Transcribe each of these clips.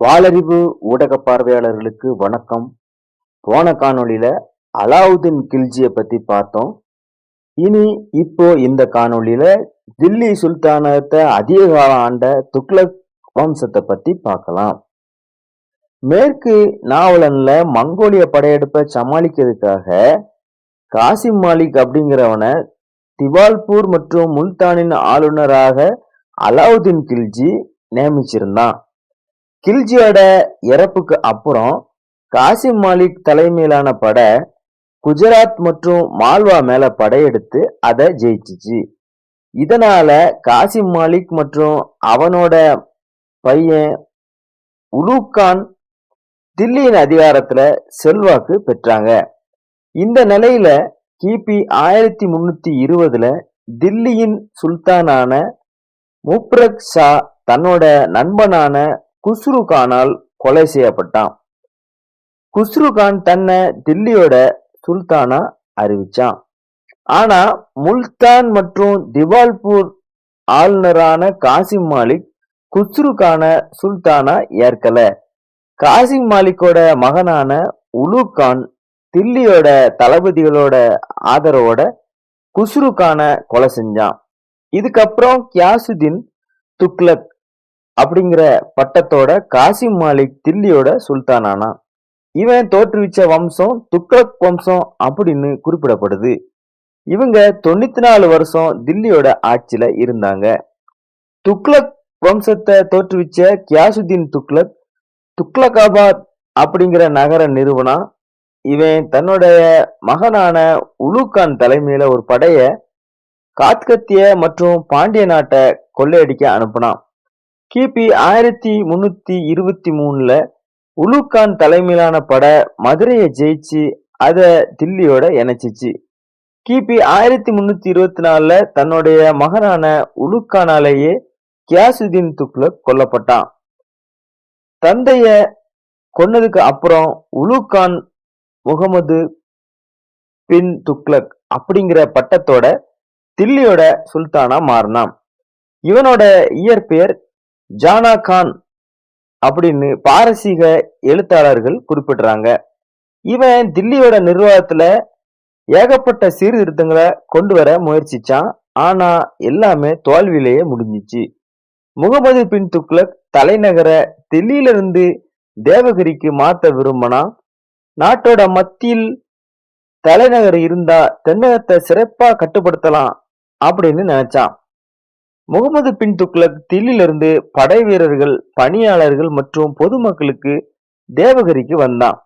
வாளறிவு ஊடக பார்வையாளர்களுக்கு வணக்கம். போன காணொளியில அலாவுதீன் கில்ஜியை பத்தி பார்த்தோம். இனி இப்போ இந்த காணொளியில தில்லி சுல்தானத்தை அதிக காலம் ஆண்ட துக்ளக் வம்சத்தை பத்தி பார்க்கலாம். மேற்கு நாவலன்ல மங்கோலிய படையெடுப்பை சமாளிக்கிறதுக்காக காசிம் மாலிக் அப்படிங்கிறவனை திவால்பூர் மற்றும் முல்தானின் ஆளுநராக அலாவுதீன் கில்ஜி நியமிச்சிருந்தான். கில்ஜியோட இறப்புக்கு அப்புறம் காசிம் மாலிக் தலைமையிலான படை குஜராத் மற்றும் மால்வா மேல படையெடுத்து அதை ஜெயிச்சிச்சு. இதனால காசிம் மாலிக் மற்றும் அவனோட பையன் உலூக்கான் தில்லியின் அதிகாரத்துல செல்வாக்கு பெற்றாங்க. இந்த நிலையில கிபி ஆயிரத்தி முன்னூத்தி இருபதுல தில்லியின் சுல்தானான முப்ரக் ஷா தன்னோட நண்பனான குஸ்ரு கானால் கொலை செய்யப்பட்டான். குஸ்ரு கான் தன்னை தில்லியோட சுல்தானா அறிவிச்சான். ஆனா முல்தான் மற்றும் திவால்பூர் ஆளுநரான காசிம் மாலிக் குஸ்ரு சுல்தானா ஏற்கல. காசிம் மாலிக்கோட மகனான உலு கான் தில்லியோட தளபதிகளோட ஆதரவோட குஸ்ரு கொலை செஞ்சான். இதுக்கப்புறம் கியாசுதீன் துக்லக் அப்படிங்கிற பட்டத்தோட காசிம் மாலிக் தில்லியோட சுல்தானானா? இவன் தோற்றுவிச்ச வம்சம் துக்ளக் வம்சம் அப்படின்னு குறிப்பிடப்படுது. இவங்க தொண்ணூத்தி நாலு வருஷம் தில்லியோட ஆட்சியில இருந்தாங்க. துக்ளக் வம்சத்தை தோற்றுவிச்ச கியாசுதீன் துக்ளக் துக்ளகாபாத் அப்படிங்கிற நகர நிறுவனம் இவன் தன்னுடைய மகனான உலுகான் தலைமையில ஒரு படைய காத்கத்திய மற்றும் பாண்டிய நாட்டை கொள்ளையடிக்க அனுப்புனான். கிபி ஆயிரத்தி முன்னூத்தி இருபத்தி மூணுல உலுக்கான் தலைமையிலான பட மதுரையை ஜெயிச்சு அத தில்லியோட இணைச்சிச்சு. கிபி ஆயிரத்தி முன்னூத்தி இருபத்தி நாலுல தன்னுடைய மகனான உலுக்கானாலேயே கியாசுதீன் துக்ளக் கொல்லப்பட்டான். தந்தைய கொன்னதுக்கு அப்புறம் உலுகான் முகமது பின் துக்ளக் அப்படிங்கிற பட்டத்தோட தில்லியோட சுல்தானா மாறினான். இவனோட இயற்பெயர் ஜானா கான் அப்படின்னு பாரசீக எழுத்தாளர்கள் குறிப்பிடுறாங்க. இவன் தில்லியோட நிர்வாகத்துல ஏகப்பட்ட சீர்திருத்தங்களை கொண்டு வர முயற்சிச்சான். ஆனா எல்லாமே தோல்வியிலேயே முடிஞ்சிச்சு. முகமது பின் துக்ளக் தலைநகர தில்லியிலிருந்து தேவகிரிக்கு மாத்த விரும்பினா நாட்டோட மத்தியில் தலைநகர் இருந்தா தென்னகத்தை சிறப்பா கட்டுப்படுத்தலாம் அப்படின்னு நினைச்சான். முகமது பின் துக்ளக் தில்லிலிருந்து படை வீரர்கள் பணியாளர்கள் மற்றும் பொதுமக்களுக்கு தேவகிரிக்கு வந்தான்.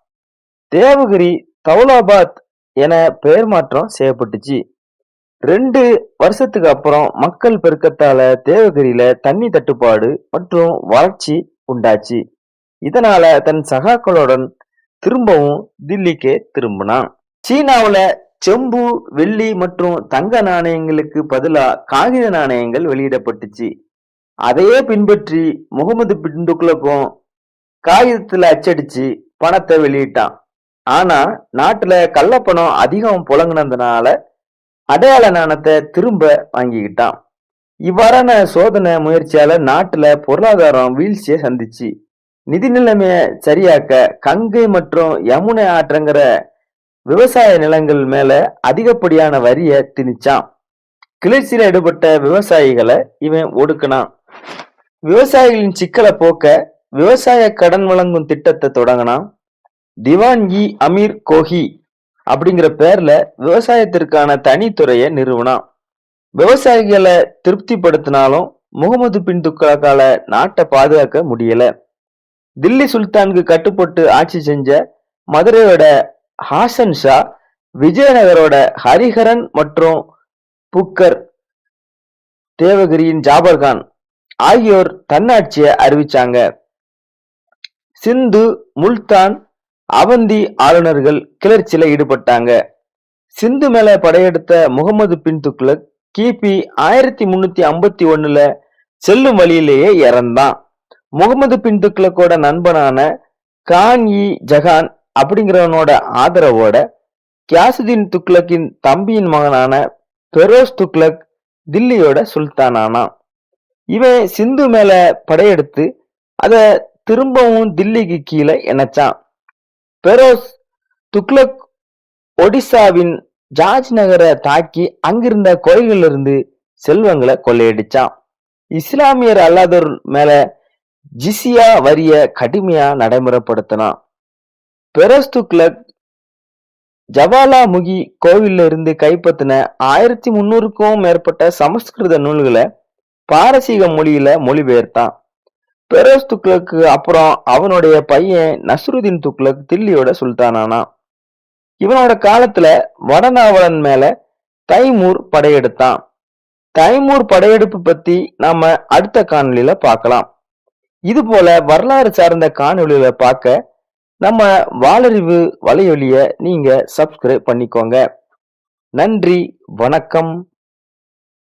தேவகிரி தௌலாபாத் என பெயர் மாற்றம் செய்யப்பட்டுச்சு. ரெண்டு வருஷத்துக்கு அப்புறம் மக்கள் பெருக்கத்தால தேவகிரியில தண்ணி தட்டுப்பாடு மற்றும் வறட்சி உண்டாச்சு. இதனால தன் சகாக்களுடன் திரும்பவும் தில்லிக்கே திரும்பினான். சீனாவில் செம்பு வெள்ளி மற்றும் தங்க நாணயங்களுக்கு பதிலா காகித நாணயங்கள் வெளியிடப்பட்டுச்சு. அதையே பின்பற்றி முகமது பின் காகிதத்தில் காகிதத்துல அச்சடிச்சு பணத்தை வெளியிட்டான். ஆனா நாட்டுல கள்ளப்பணம் அதிகம் புழங்கினதுனால அடையாள நாணத்தை திரும்ப வாங்கிக்கிட்டான். இவ்வாறான சோதனை முயற்சியால நாட்டுல பொருளாதாரம் வீழ்ச்சியை சந்திச்சு. நிதி நிலைமையை சரியாக்க கங்கை மற்றும் யமுனை ஆற்றங்கிற விவசாய நிலங்கள் மேல அதிகப்படியான வரிய திணிச்சான். கிளர்ச்சியில ஈடுபட்ட விவசாயிகளை இவன் ஒடுக்கினான். விவசாயிகளின் சிக்கலை போக்க விவசாய கடன் வழங்கும் திட்டத்தை தொடங்கினான். திவான் இ. அமீர் கோஹி அப்படிங்கிற பேர்ல விவசாயத்திற்கான தனித்துறையை நிறுவனான். விவசாயிகளை திருப்திப்படுத்தினாலும் முகமது பின் துக்ளக்கால நாட்டை பாதுகாக்க முடியல. தில்லி சுல்தானுக்கு கட்டுப்பட்டு ஆட்சி செஞ்ச மதுரையோட ஹாசன் ஷா விஜயநகரோட ஹரிஹரன் மற்றும் புக்கர் தேவகிரியின் ஜாபர்கான் ஆகியோர் தன்னாட்சியை அறிவிச்சாங்க. சிந்து முல்தான் அவந்தி ஆளுநர்கள் கிளர்ச்சியில ஈடுபட்டாங்க. சிந்து மேல படையெடுத்த முகமது பின் துக்ளக் கிபி ஆயிரத்தி முன்னூத்தி ஐம்பத்தி ஒண்ணுல செல்லும் வழியிலேயே இறந்தான். முகமது பின் துக்ளக்கோட நண்பனான கான் இ ஜஹான் அப்படிங்கிறவனோட ஆதரவோட கியாசுதீன் துக்ளக்கின் தம்பியின் மகனான பெரோஸ் துக்ளக் தில்லியோட சுல்தானானான் இவன் சிந்து மேல படையெடுத்து அத திரும்பவும் தில்லிக்கு கீழே இணைச்சான். பெரோஸ் துக்ளக் ஒடிசாவின் ஜார்ஜ் நகரை தாக்கி அங்கிருந்த கோயில்களிலிருந்து செல்வங்களை கொள்ளையடிச்சான். இஸ்லாமியர் அல்லாதோர் மேல ஜிசியா வரிய கடுமையா நடைமுறைப்படுத்தினான். பெரோஸ் துக்ளக் ஜவாலாமுகி கோவிலில் இருந்து கைப்பற்றின ஆயிரத்தி முன்னூறுக்கும் மேற்பட்ட சமஸ்கிருத நூல்களை பாரசீக மொழியில மொழிபெயர்த்தான். பெரோஸ் துக்ளக்கு அப்புறம் அவனுடைய பையன் நஸ்ருதீன் துக்ளக் தில்லியோட சுல்தானானா. இவனோட காலத்துல வடநாவலன் மேல தைமூர் படையெடுத்தான். தைமூர் படையெடுப்பு பத்தி நாம அடுத்த காணொலியில பார்க்கலாம். இது போல வரலாறு சார்ந்த காணொலியில பார்க்க நம்ம வாலறிவு வலையொலிய நீங்க சப்ஸ்கிரைப் பண்ணிக்கோங்க. நன்றி வணக்கம்.